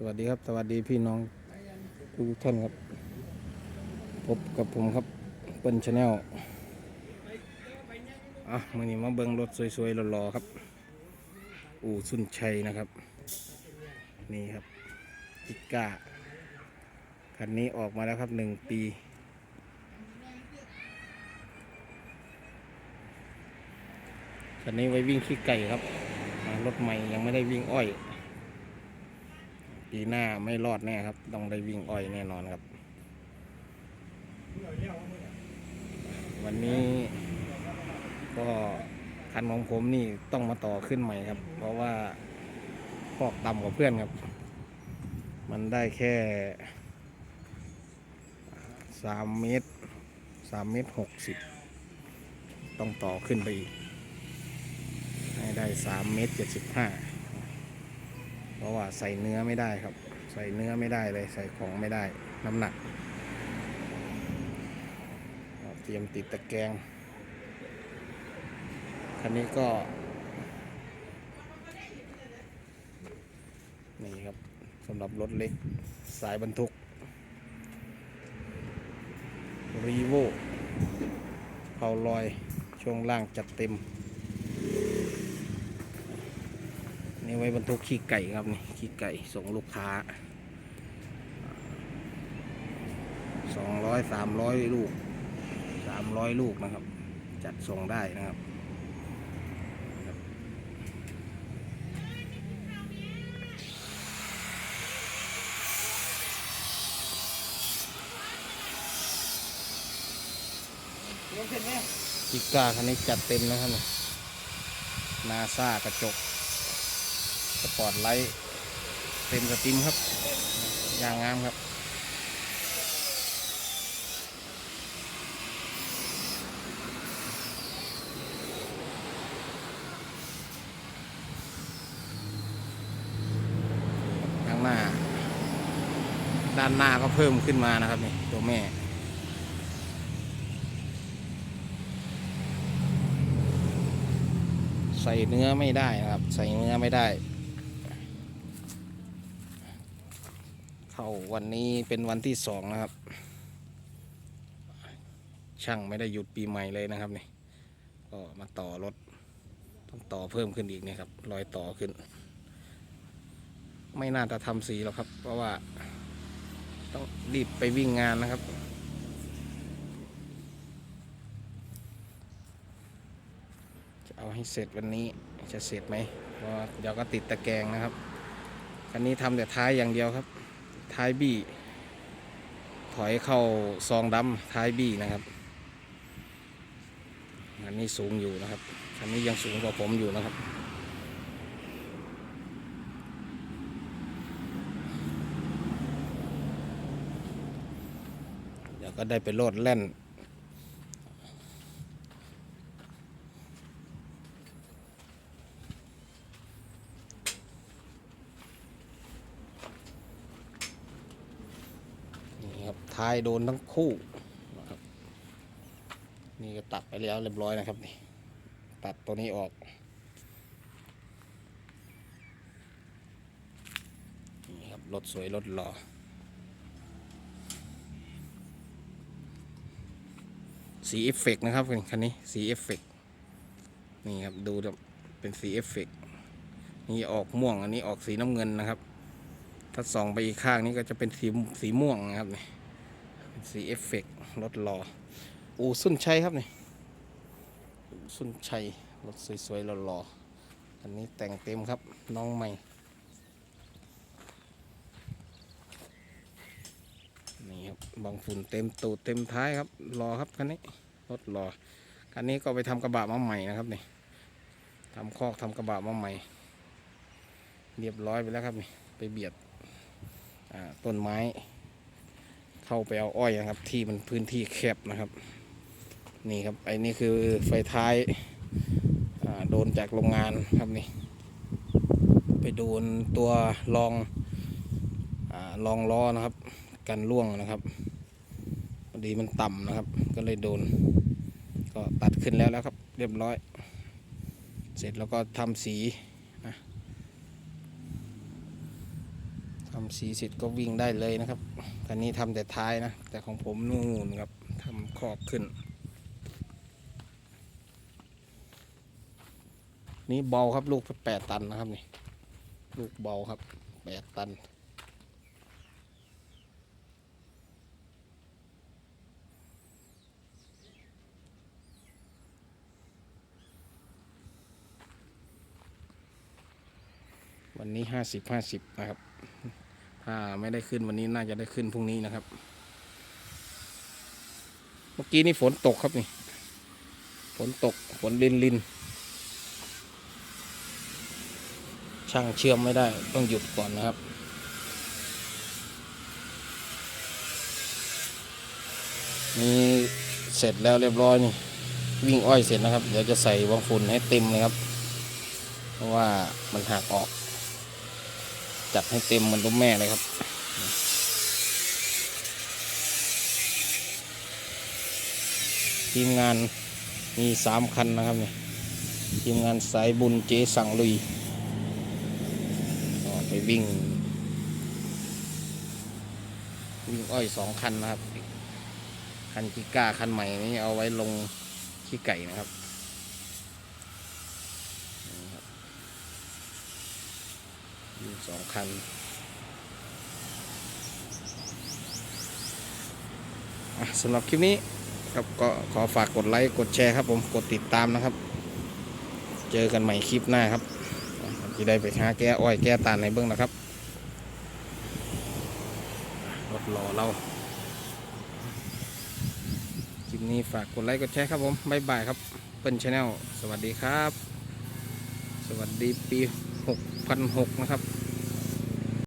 สวัสดีครับ สวัสดีพี่น้องทุกท่านครับ พบกับผมครับเปิ้ลชาแนลอะมื่อนี้มาเบิ่งรถสวยๆหล่อๆครับ อู่สุนชัยนะครับ นี่ครับอิก้าคันนี้ออกมาแล้วครับหนึ่งปี คันนี้ไว้วิ่งขี้ไก่ครับ รถใหม่ยังไม่ได้วิ่งอ้อย ปีหน้าไม่รอดแน่ครับ ต้องได้วิ่งอ้อยแน่นอนครับ วันนี้ก็คันของผมนี่ต้องมาต่อขึ้นใหม่ครับ เพราะว่าพอกต่ำกว่าเพื่อนครับ มันได้แค่สามเมตรสามเมตรหกสิบต้องต่อขึ้นไปอีก ให้ได้สามเมตรเจ็ดสิบห้า เพราะว่าใส่เนื้อไม่ได้ครับ ใส่เนื้อไม่ได้เลย ใส่ของไม่ได้ น้ำหนัก เตรียมติดตะแกรงคันนี้ก็ นี่ครับสำหรับรถเล็กสายบรรทุกรีโวเผาลอย ช่วงล่างจัดเต็ม นี่ ไว้บรรทุกขี้ไก่ครับนี่ขี้ไก่ส่งลูกค้าสองร้อยสามร้อยลูกสามร้อยลูกนะครับ จัดส่งได้นะครับครับจิก้าคันนี้จัดเต็มนะครับนี่นาซากระจก สปอร์ตไลท์เต็มสตรีมครับอย่างงามครับ ข้างหน้า ด้านหน้าก็เพิ่มขึ้นมานะครับนี่ตัวแม่ใส่เนื้อไม่ได้นะครับ ใส่เนื้อไม่ได้ เข้าวันนี้เป็นวันที่สองนะครับ ช่างไม่ได้หยุดปีใหม่เลยนะครับนี่ก็มาต่อรถต้องต่อเพิ่มขึ้นอีกนี่ครับรอยต่อขึ้น ไม่น่าจะทำสีหรอกครับ เพราะว่าต้องรีบไปวิ่งงานนะครับจะเอาให้เสร็จวันนี้จะเสร็จไหมเพราะเดี๋ยวก็ติดตะแกรงนะครับคันนี้ทำแต่ท้ายอย่างเดียวครับ ท้ายบี้ ถอยเข้าซองดำท้ายบี้นะครับอันนี้สูงอยู่นะครับอันนี้ยังสูงกว่าผมอยู่นะครับ เดี๋ยวก็ได้ไปโลดแล่น นี่ครับ ท้ายโดนทั้งคู่นะครับนี่ก็ตัดไปแล้วเรียบร้อยนะครับนี่ตัดตัวนี้ออกนี่ครับรถสวยรถหล่อสีเอฟเฟกต์นะครับคันนี้สีเอฟเฟกต์นี่ครับดูแบบเป็นสีเอฟเฟกต์นี่ออกม่วงอันนี้ออกสีน้ำเงินนะครับ ถ้าส่องไปอีกข้างนี้ก็จะเป็นสีสีม่วงนะครับนี่ สีเอฟเฟกต์รถหล่ออูสุนชัยครับนี่สุนชัย รถสวยๆหล่อๆอันนี้แต่งเต็มครับน้องใหม่นี่ครับบางฝุ่นเต็มตูดเต็มท้ายครับรอครับคันนี้รถรอคันนี้ก็ไปทำกระบะมาใหม่นะครับนี่ทำคอกทำกระบะมาใหม่ เรียบร้อยไปแล้วครับนี่ไปเบียดต้นไม้ เข้าไปเอาอ้อยนะครับ ที่มันพื้นที่แคบนะครับ นี่ครับไอ้นี่คือไฟท้ายโดนจากโรงงานครับนี่ ไปโดนตัวรองอ่ารองล้อนะครับ กันร่วงนะครับพอดีมันต่ำนะครับ ก็เลยโดน ก็ตัดขึ้นแล้วแล้วครับ เรียบร้อย เสร็จแล้วก็ทำสีนะทำ สีเสร็จก็วิ่งได้เลยนะครับคันนี้ทำแต่ท้ายนะ แต่ของผมนู่นครับทำขอบขึ้น นี่เบาครับลูกแปดตันนะครับนี่ ลูกเบาครับแปดตันวันนี้ห้าสิบห้าสิบนะครับ ถ้าไม่ได้ขึ้นวันนี้น่าจะได้ขึ้นพรุ่งนี้นะครับ เมื่อกี้นี่ฝนตกครับนี่ ฝนตกฝนลินลินช่างเชื่อมไม่ได้ต้องหยุดก่อนนะครับนี่เสร็จแล้วเรียบร้อยนี่วิ่งอ้อยเสร็จนะครับ เดี๋ยวจะใส่วางฝุ่นให้เต็มเลยครับ เพราะว่ามันหักออก จัดให้เต็มเหมันตัวแม่เลยครับ ทีมงานมีสามคันนะครับเนี่ยทีมงานสายบุญเจสั่งลุยไปวิ่ง วิ่งอ้อยสองคันนะครับ คันกิก้าคันใหม่นี่เอาไว้ลงขี้ไก่นะครับนี่ครับ วิ่งสองคันสำหรับคลิปนี้ครับก็ขอฝากกดไลค์กดแชร์ครับผมกดติดตามนะครับ เจอกันใหม่คลิปหน้าครับอะจะได้ไปหาแก้อ้อยแก้ตาลในเบื้องนะครับรถรอเราคลิปนี้ฝากกดไลค์กดแชร์ครับผมบ๊ายบายครับเปิ้ลชาแนลสวัสดีครับ สวัสดีปี คันหกนะครับ